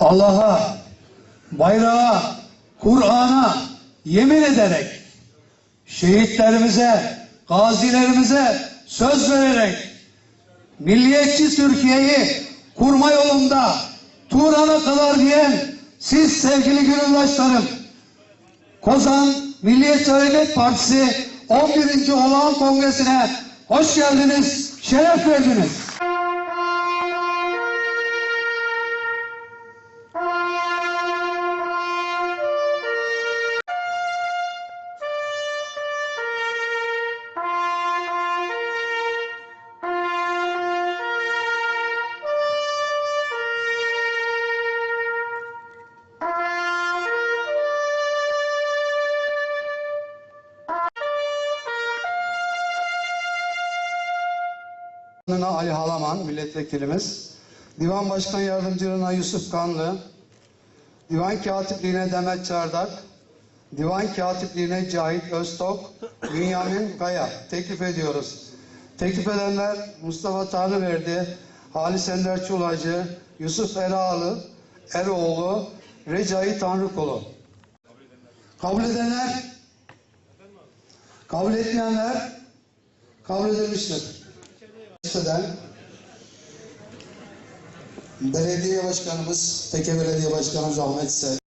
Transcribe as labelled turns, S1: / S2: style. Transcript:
S1: Allah'a, bayrağa, Kur'an'a yemin ederek şehitlerimize, gazilerimize söz vererek milliyetçi Türkiye'yi kurma yolunda Turan'a kadar diyen siz sevgili gönüldaşlarım Kozan Milliyetçi Hareket Partisi 11. Olağan Kongresi'ne hoş geldiniz, şeref verdiniz.
S2: Ali Halaman milletvekilimiz, Divan Başkan Yardımcılığına Yusuf Kanlı, Divan Katipliğine Demet Çardak, Divan Katipliğine Cahit Öztok, Bünyamin Kaya teklif ediyoruz. Teklif edenler Mustafa Tanrıverdi, Halis Ender Çulacı, Yusuf Erağlı, Eroğlu, Recai Tanrıkulu. Kabul edenler, kabul etmeyenler kabul edilmiştir. Listeden Belediye Başkanımız, Teke Belediye Başkanımız Ahmet Sel.